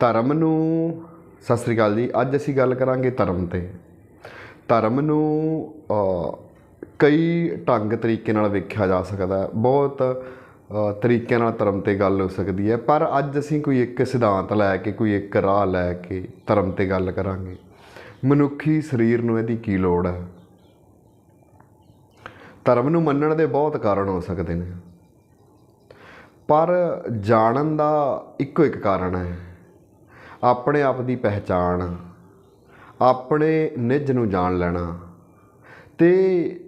ਧਰਮ ਨੂੰ ਸਤਿ ਸ੍ਰੀ ਅਕਾਲ ਜੀ ਅੱਜ ਅਸੀਂ ਗੱਲ ਕਰਾਂਗੇ ਧਰਮ ਤੇ। ਧਰਮ ਨੂੰ ਕਈ ਢੰਗ ਤਰੀਕੇ ਨਾਲ ਵੇਖਿਆ ਜਾ ਸਕਦਾ ਬਹੁਤ ਅ, ਤਰੀਕਿਆਂ ਨਾਲ ਧਰਮ ਤੇ ਗੱਲ ਹੋ ਸਕਦੀ ਹੈ। ਪਰ ਅੱਜ ਅਸੀਂ ਕੋਈ ਇੱਕ ਸਿਧਾਂਤ ਲੈ ਕੇ ਕੋਈ ਇੱਕ ਰਾਹ ਲੈ ਕੇ ਧਰਮ ਤੇ ਗੱਲ ਕਰਾਂਗੇ। ਮਨੁੱਖੀ ਸਰੀਰ ਨੂੰ ਇਹਦੀ ਕੀ ਲੋੜ ਹੈ? ਧਰਮ ਨੂੰ ਮੰਨਣ ਦੇ ਬਹੁਤ ਕਾਰਨ ਹੋ ਸਕਦੇ ਨੇ। ਪਰ ਜਾਣਨ ਦਾ ਇੱਕੋ ਇੱਕ ਕਾਰਨ ਹੈ। ਆਪਣੇ ਆਪ ਦੀ ਪਹਿਚਾਣ, ਆਪਣੇ ਨਿੱਜ ਨੂੰ ਜਾਣ ਲੈਣਾ। ਤੇ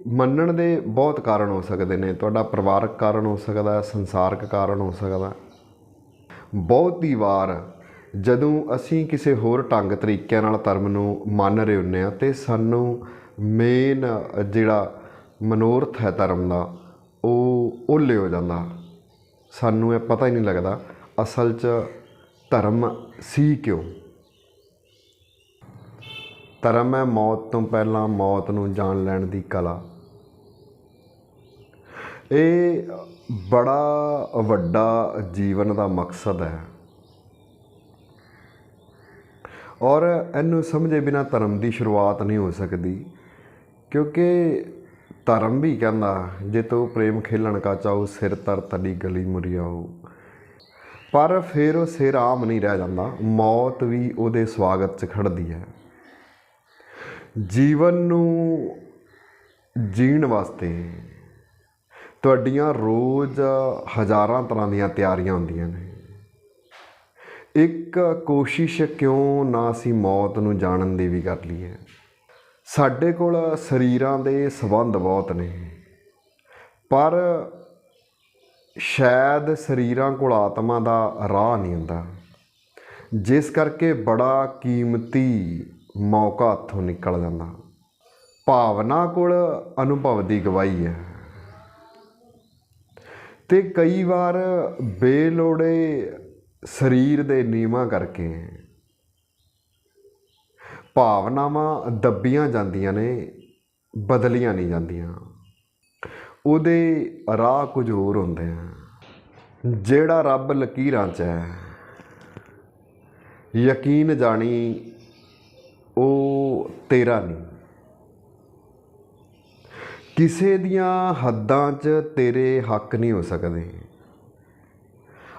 ਮੰਨਣ ਦੇ ਬਹੁਤ ਕਾਰਨ ਹੋ ਸਕਦੇ ਨੇ। ਤੁਹਾਡਾ ਪਰਿਵਾਰਕ ਕਾਰਨ ਹੋ ਸਕਦਾ, ਸੰਸਾਰਕ ਕਾਰਨ ਹੋ ਸਕਦਾ। ਬਹੁਤੀ ਵਾਰ ਜਦੋਂ ਅਸੀਂ ਕਿਸੇ ਹੋਰ ਢੰਗ ਤਰੀਕਿਆਂ ਨਾਲ ਧਰਮ ਨੂੰ ਮੰਨ ਰਹੇ ਹੁੰਨੇ ਆ ਤੇ ਸਾਨੂੰ ਮੇਨ ਜਿਹੜਾ ਮਨੋਰਥ ਹੈ ਧਰਮ ਦਾ, ਉਹ ਓਲੇ ਹੋ ਜਾਂਦਾ। ਸਾਨੂੰ ਇਹ ਪਤਾ ਹੀ ਨਹੀਂ ਲੱਗਦਾ, ਅਸਲ 'ਚ ਧਰਮ ਸੀ ਕਿਉਂ? ਧਰਮ ਹੈ ਮੌਤ ਤੋਂ ਪਹਿਲਾਂ ਮੌਤ ਨੂੰ ਜਾਣ ਲੈਣ ਦੀ ਕਲਾ। ਇਹ ਬੜਾ ਵੱਡਾ ਜੀਵਨ ਦਾ ਮਕਸਦ ਹੈ। ਔਰ ਇਹਨੂੰ ਸਮਝੇ ਬਿਨਾ ਧਰਮ ਦੀ ਸ਼ੁਰੂਆਤ ਨਹੀਂ ਹੋ ਸਕਦੀ, ਕਿਉਂਕਿ ਧਰਮ ਵੀ ਕਹਿੰਦਾ, ਜੇ ਤੂੰ ਪ੍ਰੇਮ ਖੇਲਣ ਕਾ ਚਾਹੋ ਸਿਰ ਤਰ ਤੜੀ ਗਲੀ ਮੁਰਿਆਓ ਪਰ ਫਿਰ ਉਹ ਸਿਰ ਆਮ ਨਹੀਂ ਰਹਿ ਜਾਂਦਾ। ਮੌਤ ਵੀ ਉਹਦੇ ਸਵਾਗਤ 'ਚ ਖੜਦੀ ਹੈ। ਜੀਵਨ ਨੂੰ ਜੀਣ ਵਾਸਤੇ ਤੁਹਾਡੀਆਂ ਰੋਜ਼ ਹਜ਼ਾਰਾਂ ਤਰ੍ਹਾਂ ਦੀਆਂ ਤਿਆਰੀਆਂ ਹੁੰਦੀਆਂ ਨੇ। ਇੱਕ ਕੋਸ਼ਿਸ਼ ਕਿਉਂ ਨਾ ਅਸੀਂ ਮੌਤ ਨੂੰ ਜਾਣਨ ਦੀ ਵੀ ਕਰ ਲਈਏ। ਸਾਡੇ ਕੋਲ ਸਰੀਰਾਂ ਦੇ ਸਬੰਧ ਬਹੁਤ ਨੇ। ਪਰ ਸ਼ਾਇਦ ਸਰੀਰਾਂ ਕੋਲ ਆਤਮਾ ਦਾ ਰਾਹ ਨਹੀਂ ਹੁੰਦਾ। ਜਿਸ ਕਰਕੇ ਬੜਾ ਕੀਮਤੀ ਮੌਕਾ ਹੱਥੋਂ ਨਿਕਲ ਜਾਂਦਾ। ਭਾਵਨਾ ਕੋਲ ਅਨੁਭਵ ਦੀ ਗਵਾਹੀ ਹੈ। ਤੇ ਕਈ ਵਾਰ ਬੇਲੋੜੇ ਸਰੀਰ ਦੇ ਨੀਵਾਂ ਕਰਕੇ ਭਾਵਨਾਵਾਂ ਦੱਬੀਆਂ ਜਾਂਦੀਆਂ ਨੇ, ਬਦਲੀਆਂ ਨਹੀਂ ਜਾਂਦੀਆਂ। ਉਹਦੇ ਰਾਹ ਕੁਝ ਹੋਰ ਹੁੰਦੇ ਆ। ਜਿਹੜਾ ਰੱਬ ਲਕੀਰਾਂ 'ਚ ਹੈ, ਯਕੀਨ ਜਾਣੀ ਉਹ ਤੇਰਾ ਨਹੀਂ। ਕਿਸੇ ਦੀਆਂ ਹੱਦਾਂ 'ਚ ਤੇਰੇ ਹੱਕ ਨਹੀਂ ਹੋ ਸਕਦੇ।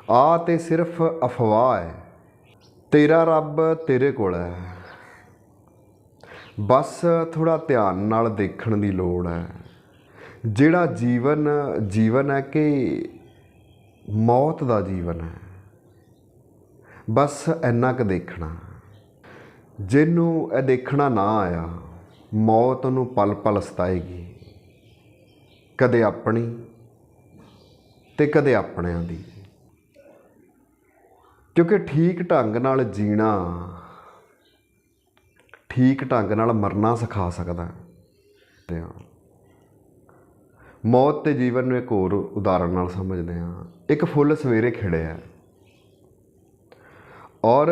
ਆ ਤੇ ਸਿਰਫ ਅਫਵਾਹ ਹੈ, ਤੇਰਾ ਰੱਬ ਤੇਰੇ ਕੋਲ ਹੈ। ਬਸ ਥੋੜਾ ਧਿਆਨ ਨਾਲ ਦੇਖਣ ਦੀ ਲੋੜ ਹੈ। ਜਿਹੜਾ ਜੀਵਨ ਜੀਵਨ ਹੈ ਕਿ ਮੌਤ ਦਾ ਜੀਵਨ ਹੈ। ਬਸ ਇੰਨਾ ਕੁ ਦੇਖਣਾ। ਜਿਹਨੂੰ ਇਹ ਦੇਖਣਾ ਨਾ ਆਇਆ, ਮੌਤ ਨੂੰ ਪਲ ਪਲ ਸਤਾਏਗੀ। ਕਦੇ ਆਪਣੀ ਤੇ ਕਦੇ ਆਪਣਿਆਂ ਦੀ। ਕਿਉਂਕਿ ਠੀਕ ਢੰਗ ਨਾਲ ਜੀਣਾ, ਠੀਕ ਢੰਗ ਨਾਲ ਮਰਨਾ ਸਿਖਾ ਸਕਦਾ। ਹੈ ਮੌਤ ਤੇ ਜੀਵਨ ਨੂੰ ਇੱਕ ਹੋਰ ਉਦਾਹਰਣ ਨਾਲ ਸਮਝਦੇ ਹਾਂ। ਇੱਕ ਫੁੱਲ ਸਵੇਰੇ ਖਿੜਿਆ ਔਰ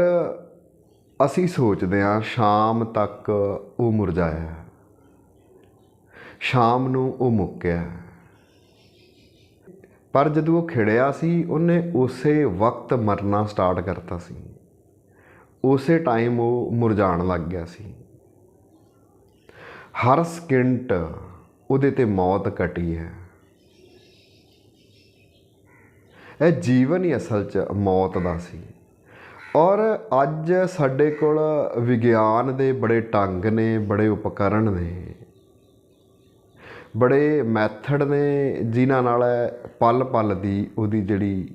ਅਸੀਂ ਸੋਚਦੇ ਹਾਂ, ਸ਼ਾਮ ਤੱਕ ਉਹ ਮੁਰਝਾਇਆ ਸ਼ਾਮ ਨੂੰ ਉਹ ਮੁੱਕਿਆ ਪਰ ਜਦੋਂ ਉਹ ਖਿੜਿਆ ਸੀ, ਉਹਨੇ ਉਸੇ ਵਕਤ ਮਰਨਾ ਸਟਾਰਟ ਕਰਤਾ ਸੀ। ਉਸੇ ਟਾਈਮ ਉਹ ਮੁਰਝਾਣ ਲੱਗ ਗਿਆ ਸੀ। ਹਰ ਸਕਿੰਟ ਉਹਦੇ ਤੇ ਮੌਤ ਘਟੀ ਹੈ। ਇਹ ਜੀਵਨ ਹੀ ਅਸਲ 'ਚ ਮੌਤ ਦਾ ਸੀ। ਔਰ ਅੱਜ ਸਾਡੇ ਕੋਲ ਵਿਗਿਆਨ ਦੇ ਬੜੇ ਢੰਗ ਨੇ, ਬੜੇ ਉਪਕਰਣ ਨੇ, ਬੜੇ ਮੈਥਡ ਨੇ, ਜਿਨ੍ਹਾਂ ਨਾਲ ਪਲ ਪਲ ਦੀ ਉਹਦੀ ਜਿਹੜੀ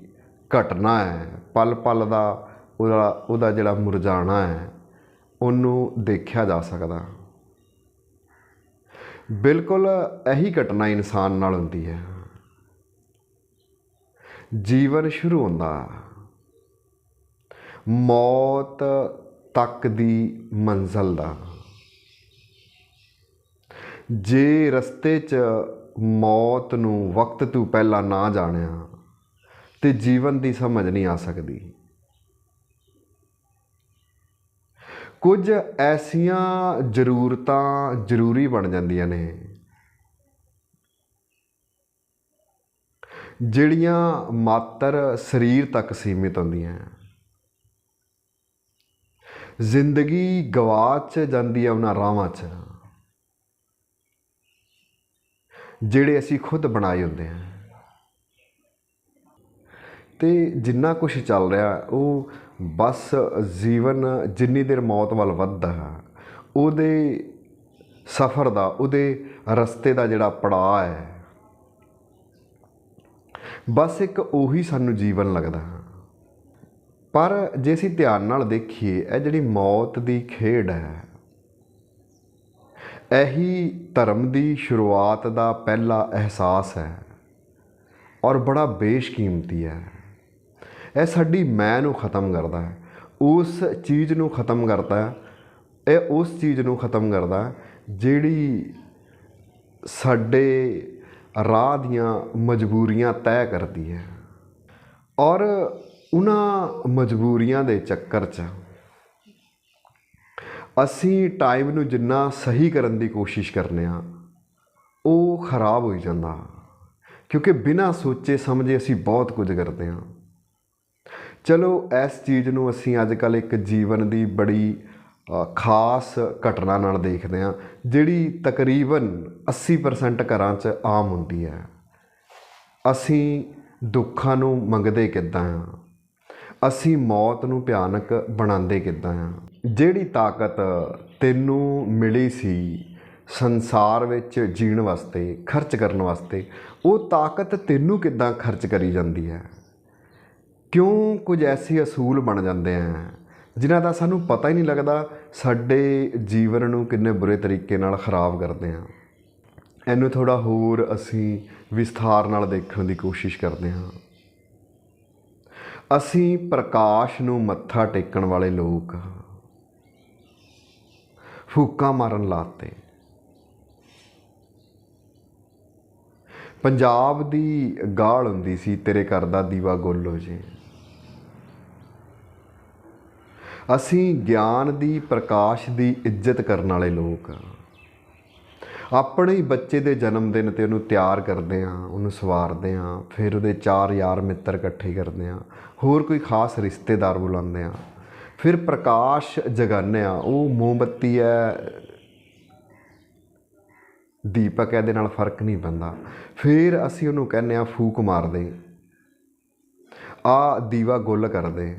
ਘਟਨਾ ਹੈ, ਪਲ ਪਲ ਦਾ ਉਹਦਾ ਉਹਦਾ ਜਿਹੜਾ ਮੁਰਝਾਣਾ ਹੈ, ਉਹਨੂੰ ਦੇਖਿਆ ਜਾ ਸਕਦਾ। ਬਿਲਕੁਲ ਇਹੀ ਘਟਨਾ ਇਨਸਾਨ ਨਾਲ ਹੁੰਦੀ ਹੈ। ਜੀਵਨ ਸ਼ੁਰੂ ਹੁੰਦਾ। ਮੌਤ ਤੱਕ ਦੀ ਮੰਜ਼ਲ ਦਾ। ਜੇ ਰਸਤੇ 'ਚ ਮੌਤ ਨੂੰ ਵਕਤ ਤੋਂ ਪਹਿਲਾਂ ਨਾ ਜਾਣਿਆ, ਤੇ ਜੀਵਨ ਦੀ ਸਮਝ ਨਹੀਂ ਆ ਸਕਦੀ। ਕੁਝ ਐਸੀਆਂ ਜ਼ਰੂਰਤਾਂ ਜ਼ਰੂਰੀ ਬਣ ਜਾਂਦੀਆਂ ਨੇ, ਜਿਹੜੀਆਂ ਮਾਤਰ ਸਰੀਰ ਤੱਕ ਸੀਮਿਤ ਹੁੰਦੀਆਂ ਜ਼ਿੰਦਗੀ ਗਵਾਚ ਜਾਂਦੀ ਹੈ ਉਹਨਾਂ ਰਾਹਾਂ 'ਚ, ਜਿਹੜੇ ਅਸੀਂ ਖੁਦ ਬਣਾਏ ਹੁੰਦੇ ਆ ਤੇ ਜਿੰਨਾ ਕੁਝ ਚੱਲ ਰਿਹਾ, ਉਹ ਬਸ ਜੀਵਨ ਜਿੰਨੀ ਦੇਰ ਮੌਤ ਵੱਲ ਵੱਧਦਾ ਹੈ, ਉਹਦੇ ਸਫ਼ਰ ਦਾ, ਉਹਦੇ ਰਸਤੇ ਦਾ ਜਿਹੜਾ ਪੜਾਅ ਹੈ, ਬਸ ਇੱਕ ਉਹੀ ਸਾਨੂੰ ਜੀਵਨ ਲੱਗਦਾ ਹੈ। ਪਰ ਜੇ ਅਸੀਂ ਧਿਆਨ ਨਾਲ ਦੇਖੀਏ, ਇਹ ਜਿਹੜੀ ਮੌਤ ਦੀ ਖੇਡ ਹੈ, ਇਹੀ ਧਰਮ ਦੀ ਸ਼ੁਰੂਆਤ ਦਾ ਪਹਿਲਾ ਅਹਿਸਾਸ ਹੈ ਔਰ ਬੜਾ ਬੇਸ਼ਕੀਮਤੀ ਹੈ। ਇਹ ਸਾਡੀ ਮੈਂ ਨੂੰ ਖਤਮ ਕਰਦਾ ਹੈ, ਉਸ ਚੀਜ਼ ਨੂੰ ਖਤਮ ਕਰਦਾ ਇਹ ਉਸ ਚੀਜ਼ ਨੂੰ ਖਤਮ ਕਰਦਾ ਜਿਹੜੀ ਸਾਡੇ ਰਾਹ ਦੀਆਂ ਮਜਬੂਰੀਆਂ ਤੈਅ ਕਰਦੀ ਹੈ। ਔਰ ਉਹਨਾਂ ਮਜਬੂਰੀਆਂ ਦੇ ਚੱਕਰ 'ਚ ਅਸੀਂ ਟਾਈਮ ਨੂੰ ਜਿੰਨਾ ਸਹੀ ਕਰਨ ਦੀ ਕੋਸ਼ਿਸ਼ ਕਰਨੇ ਆ, ਉਹ ਖਰਾਬ ਹੋਈ ਜਾਂਦਾ। ਕਿਉਂਕਿ ਬਿਨਾਂ ਸੋਚੇ ਸਮਝੇ ਅਸੀਂ ਬਹੁਤ ਕੁਝ ਕਰਦੇ ਹਾਂ ਚਲੋ, ਇਸ ਚੀਜ਼ ਨੂੰ ਅਸੀਂ ਅੱਜ ਕੱਲ ਇੱਕ ਜੀਵਨ ਦੀ ਬੜੀ ਖਾਸ ਘਟਨਾ ਨਾਲ ਦੇਖਦੇ ਹਾਂ, ਜਿਹੜੀ ਤਕਰੀਬਨ 80% ਘਰਾਂ 'ਚ ਆਮ ਹੁੰਦੀ ਹੈ। ਅਸੀਂ ਦੁੱਖਾਂ ਨੂੰ ਮੰਗਦੇ ਕਿੱਦਾਂ ਆ ਅਸੀਂ ਮੌਤ ਨੂੰ ਭਿਆਨਕ ਬਣਾਉਂਦੇ ਕਿੱਦਾਂ ਆ ਜਿਹੜੀ ਤਾਕਤ ਤੈਨੂੰ ਮਿਲੀ ਸੀ ਸੰਸਾਰ ਵਿੱਚ ਜੀਣ ਵਾਸਤੇ, ਖਰਚ ਕਰਨ ਵਾਸਤੇ, ਉਹ ਤਾਕਤ ਤੈਨੂੰ ਕਿੱਦਾਂ ਖਰਚ ਕਰੀ ਜਾਂਦੀ ਹੈ? ਕਿਉਂ ਕੁਝ ਐਸੇ ਅਸੂਲ ਬਣ ਜਾਂਦੇ ਆ? ਜਿਨ੍ਹਾਂ ਦਾ ਸਾਨੂੰ ਪਤਾ ਹੀ ਨਹੀਂ ਲੱਗਦਾ ਸਾਡੇ ਜੀਵਨ ਨੂੰ ਕਿੰਨੇ ਬੁਰੇ ਤਰੀਕੇ ਨਾਲ ਖਰਾਬ ਕਰਦੇ ਆ। ਇਹਨੂੰ ਥੋੜਾ ਹੋਰ ਅਸੀਂ ਵਿਸਥਾਰ ਨਾਲ ਦੇਖਣ ਦੀ ਕੋਸ਼ਿਸ਼ ਕਰਦੇ ਹਾਂ। ਅਸੀਂ ਪ੍ਰਕਾਸ਼ ਨੂੰ ਮੱਥਾ ਟੇਕਣ ਵਾਲੇ ਲੋਕ ਫੂਕਾਂ ਮਾਰਨ ਲਾਤੇ। ਪੰਜਾਬ ਦੀ ਗਾਲ ਹੁੰਦੀ ਸੀ, ਤੇਰੇ ਘਰ ਦਾ ਦੀਵਾ ਗੋਲੋ ਜੇ। ਅਸੀਂ ਗਿਆਨ ਦੀ, ਪ੍ਰਕਾਸ਼ ਦੀ ਇੱਜ਼ਤ ਕਰਨ ਵਾਲੇ ਲੋਕ ਹਾਂ। ਆਪਣੇ ਹੀ ਬੱਚੇ ਦੇ ਜਨਮ ਦਿਨ ਤੇ ਉਹਨੂੰ ਤਿਆਰ ਕਰਦੇ ਆ ਉਹਨੂੰ ਸਵਾਰਦੇ ਆ ਫਿਰ ਉਹਦੇ ਚਾਰ ਯਾਰ ਮਿੱਤਰ ਇਕੱਠੇ ਕਰਦੇ ਆ ਹੋਰ ਕੋਈ ਖਾਸ ਰਿਸ਼ਤੇਦਾਰ ਬੁਲਾਉਂਦੇ ਆ ਫਿਰ ਪ੍ਰਕਾਸ਼ ਜਗਾਉਂਦੇ ਆ ਉਹ ਮੋਮਬੱਤੀ ਹੈ, ਦੀਪਕ ਇਹਦੇ ਨਾਲ ਫ਼ਰਕ ਨਹੀਂ ਪੈਂਦਾ। ਫਿਰ ਅਸੀਂ ਉਹਨੂੰ ਕਹਿੰਦੇ ਆ ਫੂਕ ਮਾਰਦੇ ਆ ਦੀਵਾ ਗੁੱਲ ਕਰਦੇ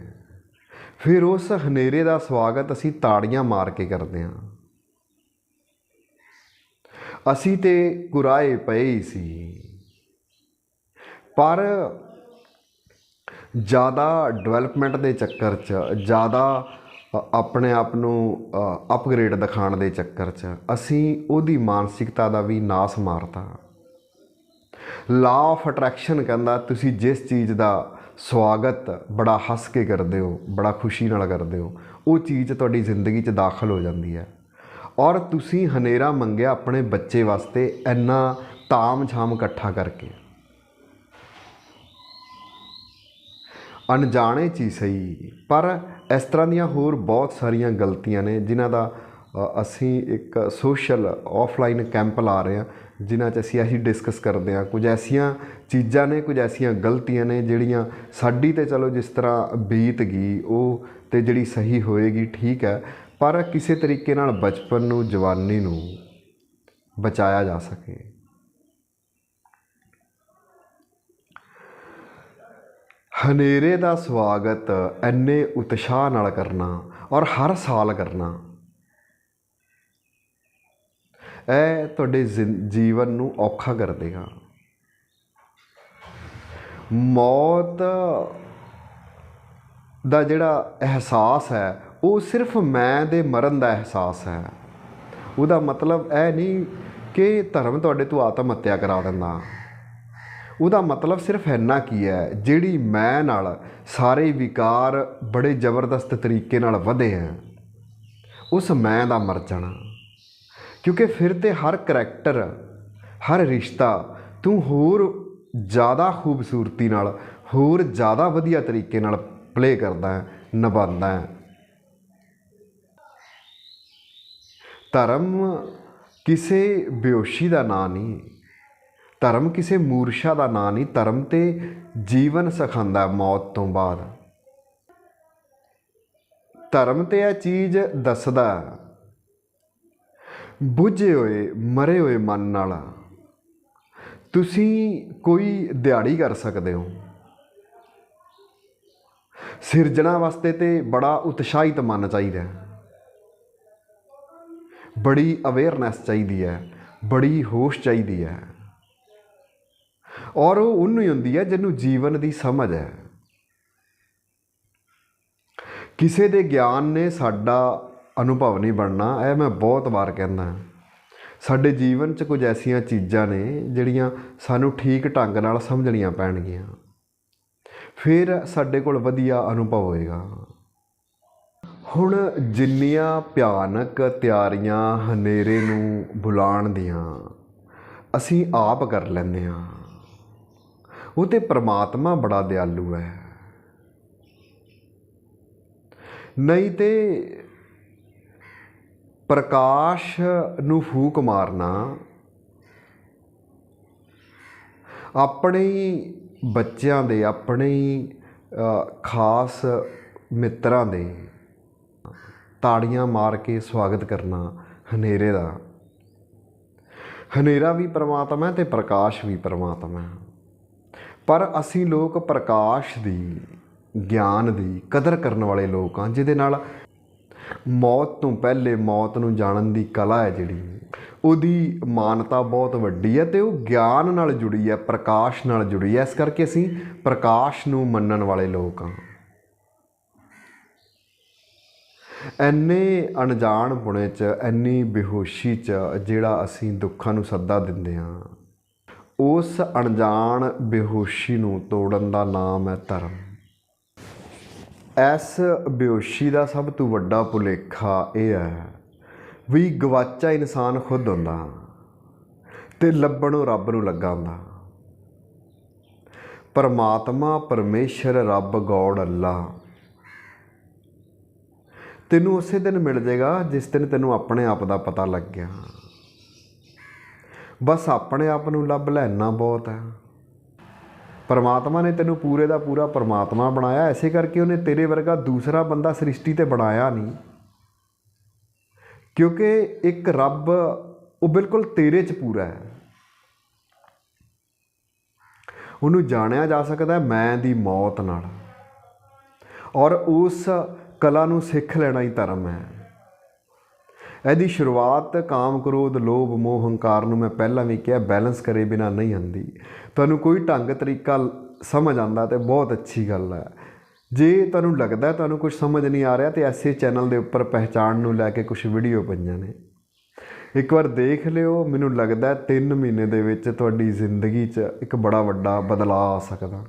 ਫਿਰ ਉਸ ਹਨੇਰੇ ਦਾ ਸਵਾਗਤ ਅਸੀਂ ਤਾੜੀਆਂ ਮਾਰ ਕੇ ਕਰਦੇ ਹਾਂ। ਅਸੀਂ ਤੇ ਕੁਰਾਏ ਪਏ ਹੀ ਸੀ। ਪਰ ਜ਼ਿਆਦਾ ਡਿਵੈਲਪਮੈਂਟ ਦੇ ਚੱਕਰ 'ਚ, ਜ਼ਿਆਦਾ ਆਪਣੇ ਆਪ ਨੂੰ ਅਪਗ੍ਰੇਡ ਦਿਖਾਉਣ ਦੇ ਚੱਕਰ 'ਚ ਅਸੀਂ ਉਹਦੀ ਮਾਨਸਿਕਤਾ ਦਾ ਵੀ ਨਾਸ ਮਾਰਤਾ। ਲਾ ਆਫ ਅਟਰੈਕਸ਼ਨ ਕਹਿੰਦਾ, ਤੁਸੀਂ ਜਿਸ ਚੀਜ਼ ਦਾ ਸਵਾਗਤ, ਬੜਾ ਹੱਸ ਕੇ ਕਰਦੇ ਹੋ, ਬੜਾ ਖੁਸ਼ੀ ਨਾਲ ਕਰਦੇ ਹੋ, ਉਹ ਚੀਜ਼ ਤੁਹਾਡੀ ਜ਼ਿੰਦਗੀ 'ਚ ਦਾਖਲ ਹੋ ਜਾਂਦੀ ਹੈ। ਔਰ ਤੁਸੀਂ ਹਨੇਰਾ ਮੰਗਿਆ ਆਪਣੇ ਬੱਚੇ ਵਾਸਤੇ ਇੰਨਾ ਤਾਮ-ਝਾਮ ਇਕੱਠਾ ਕਰਕੇ। ਅਣਜਾਣੇ ਚ ਹੀ ਸਹੀ, ਪਰ ਇਸ ਤਰ੍ਹਾਂ ਦੀਆਂ ਹੋਰ ਬਹੁਤ ਸਾਰੀਆਂ ਗਲਤੀਆਂ ਨੇ ਜਿਨ੍ਹਾਂ ਦਾ ਅਸੀਂ ਇੱਕ ਸੋਸ਼ਲ ਆਫਲਾਈਨ ਕੈਂਪ ਲਾ ਰਹੇ ਹਾਂ। ਜਿਨ੍ਹਾਂ 'ਚ ਅਸੀਂ ਅਸੀਂ ਡਿਸਕਸ ਕਰਦੇ ਹਾਂ। ਕੁਝ ਐਸੀਆਂ ਚੀਜ਼ਾਂ ਨੇ, ਕੁਝ ਐਸੀਆਂ ਗਲਤੀਆਂ ਨੇ ਜਿਹੜੀਆਂ ਸਾਡੀ ਤੇ ਚਲੋ ਜਿਸ ਤਰ੍ਹਾਂ ਬੀਤ ਗਈ, ਉਹ ਤੇ ਜਿਹੜੀ ਸਹੀ ਹੋਏਗੀ, ਠੀਕ ਹੈ। ਪਰ ਕਿਸੇ ਤਰੀਕੇ ਨਾਲ ਬਚਪਨ ਨੂੰ, ਜਵਾਨੀ ਨੂੰ ਬਚਾਇਆ ਜਾ ਸਕੇ। ਹਨੇਰੇ ਦਾ ਸਵਾਗਤ ਐਨੇ ਉਤਸ਼ਾਹ ਨਾਲ ਕਰਨਾ ਔਰ ਹਰ ਸਾਲ ਕਰਨਾ ਇਹ ਤੁਹਾਡੇ ਜ਼ਿੰ- ਜੀਵਨ ਨੂੰ ਔਖਾ ਕਰ ਦੇਗਾ ਮੌਤ ਦਾ ਜਿਹੜਾ ਅਹਿਸਾਸ ਹੈ, ਉਹ ਸਿਰਫ ਮੈਂ ਦੇ ਮਰਨ ਦਾ ਅਹਿਸਾਸ ਹੈ। ਉਹਦਾ ਮਤਲਬ ਇਹ ਨਹੀਂ ਕਿ ਧਰਮ ਤੁਹਾਡੇ ਤੋਂ ਆਤਮ ਹੱਤਿਆ ਕਰਾ ਦਿੰਦਾ। ਉਹਦਾ ਮਤਲਬ ਸਿਰਫ ਇੰਨਾ ਕੀ ਹੈ, ਜਿਹੜੀ ਮੈਂ ਨਾਲ ਸਾਰੇ ਵਿਕਾਰ ਬੜੇ ਜ਼ਬਰਦਸਤ ਤਰੀਕੇ ਨਾਲ ਵਧੇ ਹੈ, ਉਸ ਮੈਂ ਦਾ ਮਰ ਜਾਣਾ। ਕਿਉਂਕਿ ਫਿਰ ਤੇ ਹਰ ਕਰੈਕਟਰ, ਹਰ ਰਿਸ਼ਤਾ ਤੂੰ ਹੋਰ ਜ਼ਿਆਦਾ ਖੂਬਸੂਰਤੀ ਨਾਲ, ਹੋਰ ਜ਼ਿਆਦਾ ਵਧੀਆ ਤਰੀਕੇ ਨਾਲ ਪਲੇ ਕਰਦਾ ਹੈ, ਨਿਭਾਉਂਦਾ ਹੈ। ਧਰਮ ਕਿਸੇ ਬੇਹੋਸ਼ੀ ਦਾ ਨਾਂ ਨਹੀਂ, ਧਰਮ ਕਿਸੇ ਮੂਰਛਾ ਦਾ ਨਾਂ ਨਹੀਂ, ਧਰਮ ਤੇ ਜੀਵਨ ਸਿਖਾਉਂਦਾ ਮੌਤ ਤੋਂ ਬਾਅਦ। ਧਰਮ ਤੇ ਇਹ ਚੀਜ਼ ਦੱਸਦਾ ਬੁੱਝੇ ਹੋਏ, ਮਰੇ ਹੋਏ ਮਨ ਨਾਲ ਤੁਸੀਂ ਕੋਈ ਦਿਹਾੜੀ ਕਰ ਸਕਦੇ ਹੋ। ਸਿਰਜਣਾ ਵਾਸਤੇ ਤੇ ਬੜਾ ਉਤਸ਼ਾਹਿਤ ਮਨ ਚਾਹੀਦਾ ਬੜੀ ਅਵੇਅਰਨੈਸ ਚਾਹੀਦੀ ਹੈ, ਬੜੀ ਹੋਸ਼ ਚਾਹੀਦੀ ਹੈ। ਔਰ ਉਹ ਉਹਨੂੰ ਹੀ ਹੁੰਦੀ ਹੈ ਜਿਹਨੂੰ ਜੀਵਨ ਦੀ ਸਮਝ ਹੈ। ਕਿਸੇ ਦੇ ਗਿਆਨ ਨੇ ਸਾਡਾ ਅਨੁਭਵ ਨਹੀਂ ਬਣਨਾ, ਇਹ ਮੈਂ ਬਹੁਤ ਵਾਰ ਕਹਿੰਦਾ। ਸਾਡੇ ਜੀਵਨ 'ਚ ਕੁਝ ਐਸੀਆਂ ਚੀਜ਼ਾਂ ਨੇ ਜਿਹੜੀਆਂ ਸਾਨੂੰ ਠੀਕ ਢੰਗ ਨਾਲ ਸਮਝਣੀਆਂ ਪੈਣਗੀਆਂ। ਫਿਰ ਸਾਡੇ ਕੋਲ ਵਧੀਆ ਅਨੁਭਵ ਹੋਏਗਾ। ਹੁਣ ਜਿੰਨੀਆਂ ਭਿਆਨਕ ਤਿਆਰੀਆਂ ਹਨੇਰੇ ਨੂੰ ਬੁਲਾਉਣ ਦੀਆਂ, ਅਸੀਂ ਆਪ ਕਰ ਲੈਂਦੇ ਹਾਂ। ਉਹ ਤੇ ਪ੍ਰਮਾਤਮਾ ਬੜਾ ਦਿਆਲੂ ਹੈ। ਨਹੀਂ ਤੇ ਪ੍ਰਕਾਸ਼ ਨੂੰ ਫੂਕ ਮਾਰਨਾ, ਆਪਣੇ ਬੱਚਿਆਂ ਦੇ, ਆਪਣੇ ਖਾਸ ਮਿੱਤਰਾਂ ਦੇ ਤਾੜੀਆਂ ਮਾਰ ਕੇ ਸਵਾਗਤ ਕਰਨਾ ਹਨੇਰੇ ਦਾ। ਹਨੇਰਾ ਵੀ ਪਰਮਾਤਮਾ ਹੈ ਤੇ ਪ੍ਰਕਾਸ਼ ਵੀ ਪਰਮਾਤਮਾ। ਹੈ ਪਰ ਅਸੀਂ ਲੋਕ ਪ੍ਰਕਾਸ਼ ਦੀ, ਗਿਆਨ ਦੀ ਕਦਰ ਕਰਨ ਵਾਲੇ ਲੋਕ ਹਾਂ, ਜਿਹਦੇ ਨਾਲ ਮੌਤ ਤੋਂ ਪਹਿਲੇ ਮੌਤ ਨੂੰ ਜਾਣਨ ਦੀ ਕਲਾ ਹੈ ਜਿਹੜੀ। ਉਹਦੀ ਮਾਨਤਾ ਬਹੁਤ ਵੱਡੀ ਹੈ ਤੇ ਉਹ ਗਿਆਨ ਨਾਲ ਜੁੜੀ ਹੈ, ਪ੍ਰਕਾਸ਼ ਨਾਲ ਜੁੜੀ ਹੈ। ਇਸ ਕਰਕੇ ਅਸੀਂ ਪ੍ਰਕਾਸ਼ ਨੂੰ ਮੰਨਣ ਵਾਲੇ ਲੋਕ ਹਾਂ। ਐਨੇ ਅਣਜਾਣ ਪੁਣੇ ਚ, ਐਨੀ ਬੇਹੋਸ਼ੀ ਚ ਜਿਹੜਾ ਅਸੀਂ ਦੁੱਖਾਂ ਨੂੰ ਸੱਦਾ ਦਿੰਦੇ ਹਾਂ, ਉਸ ਅਣਜਾਣ ਬੇਹੋਸ਼ੀ ਨੂੰ ਤੋੜਨ ਦਾ ਨਾਮ ਹੈ ਧਰਮ। ਇਸ ਬੇਹੋਸ਼ੀ ਦਾ ਸਭ ਤੋਂ ਵੱਡਾ ਭੁਲੇਖਾ ਇਹ ਹੈ ਵੀ ਗਵਾਚਾ ਇਨਸਾਨ ਖੁਦ ਹੁੰਦਾ ਤੇ ਲੱਭਣੋਂ ਰੱਬ ਨੂੰ ਲੱਗਾ ਹੁੰਦਾ। ਪਰਮਾਤਮਾ, ਪਰਮੇਸ਼ਰ, ਰੱਬ, ਗੋਡ, ਅੱਲਾ। ਤੈਨੂੰ ਉਸੇ ਦਿਨ ਮਿਲ ਜਾਏਗਾ ਜਿਸ ਦਿਨ ਤੈਨੂੰ ਆਪਣੇ ਆਪ ਦਾ ਪਤਾ ਲੱਗ ਗਿਆ। ਬਸ ਆਪਣੇ ਆਪ ਨੂੰ ਲੱਭ ਲੈਣਾ ਬਹੁਤ ਹੈ। ਪਰਮਾਤਮਾ ਨੇ ਤੈਨੂੰ ਪੂਰੇ ਦਾ ਪੂਰਾ ਪਰਮਾਤਮਾ ਬਣਾਇਆ ਐਸੇ ਕਰਕੇ ਉਹਨੇ ਤੇਰੇ ਵਰਗਾ ਦੂਸਰਾ ਬੰਦਾ ਸ੍ਰਿਸ਼ਟੀ ਤੇ ਬਣਾਇਆ ਨਹੀਂ। ਕਿਉਂਕਿ ਇੱਕ ਰੱਬ ਉਹ ਬਿਲਕੁਲ ਤੇਰੇ 'ਚ ਪੂਰਾ ਹੈ। ਉਹਨੂੰ ਜਾਣਿਆ ਜਾ ਸਕਦਾ ਮੈਂ ਦੀ ਮੌਤ ਨਾਲ। ਔਰ ਉਸ ਕਲਾ ਨੂੰ ਸਿੱਖ ਲੈਣਾ ਹੀ ਧਰਮ ਹੈ। ਇਹਦੀ ਸ਼ੁਰੂਆਤ ਕਾਮ ਕ੍ਰੋਧ, ਲੋਭ, ਮੋਹ, ਹੰਕਾਰ ਨੂੰ ਮੈਂ ਪਹਿਲਾਂ ਵੀ ਕਿਹਾ, ਬੈਲੈਂਸ ਕਰੇ ਬਿਨਾ ਨਹੀਂ ਆਉਂਦੀ ਤੁਹਾਨੂੰ ਕੋਈ ਢੰਗ ਤਰੀਕਾ ਸਮਝ ਆਉਂਦਾ ਤੇ ਬਹੁਤ ਅੱਛੀ ਗੱਲ ਹੈ। ਜੇ ਤੁਹਾਨੂੰ ਲੱਗਦਾ ਤੁਹਾਨੂੰ ਕੁਝ ਸਮਝ ਨਹੀਂ ਆ ਰਿਹਾ ਤੇ ਐਸੇ ਚੈਨਲ ਦੇ ਉੱਪਰ ਪਹਿਚਾਣ ਨੂੰ ਲੈ ਕੇ ਕੁਝ ਵੀਡੀਓ ਪਈਆਂ ਨੇ। ਇੱਕ ਵਾਰ ਦੇਖ ਲਿਓ, ਮੈਨੂੰ ਲੱਗਦਾ 3 ਮਹੀਨੇ ਦੇ ਵਿੱਚ ਤੁਹਾਡੀ ਜ਼ਿੰਦਗੀ 'ਚ ਇੱਕ ਬੜਾ ਵੱਡਾ ਬਦਲਾਅ ਆ ਸਕਦਾ।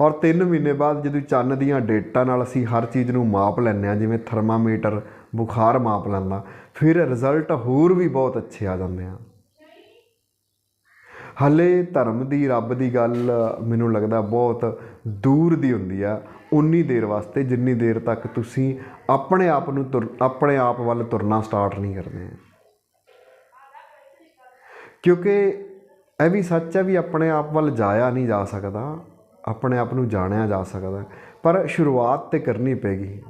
ਔਰ 3 ਮਹੀਨੇ ਬਾਅਦ ਜਦੋਂ ਚੰਨ ਦੀਆਂ ਡੇਟਾਂ ਨਾਲ ਅਸੀਂ ਹਰ ਚੀਜ਼ ਨੂੰ ਮਾਪ ਲੈਂਦੇ ਆ ਜਿਵੇਂ ਥਰਮਾਮੀਟਰ ਬੁਖਾਰ ਮਾਪ ਲੈਂਦਾ, ਫਿਰ ਰਿਜ਼ਲਟ ਹੋਰ ਵੀ ਬਹੁਤ ਅੱਛੇ ਆ ਜਾਂਦੇ ਆ। ਹਲੇ ਧਰਮ ਦੀ ਰੱਬ ਦੀ ਗੱਲ ਮੈਨੂੰ ਲੱਗਦਾ ਬਹੁਤ ਦੂਰ ਦੀ ਹੁੰਦੀ ਆ, ਉਨੀ ਦੇਰ ਵਾਸਤੇ ਜਿੰਨੀ ਦੇਰ ਤੱਕ ਤੁਸੀਂ ਆਪਣੇ ਆਪ ਨੂੰ ਤੁਰ, ਆਪਣੇ ਆਪ ਵੱਲ ਤੁਰਨਾ ਸਟਾਰਟ ਨਹੀਂ ਕਰਦੇ। ਕਿਉਂਕਿ ਇਹ ਵੀ ਸੱਚ ਹੈ ਵੀ ਆਪਣੇ ਆਪ ਵੱਲ ਜਾਇਆ ਨਹੀਂ ਜਾ ਸਕਦਾ, ਆਪਣੇ ਆਪ ਨੂੰ ਜਾਣਿਆ ਜਾ ਸਕਦਾ, ਪਰ ਸ਼ੁਰੂਆਤ ਤੇ ਕਰਨੀ ਪੈਗੀ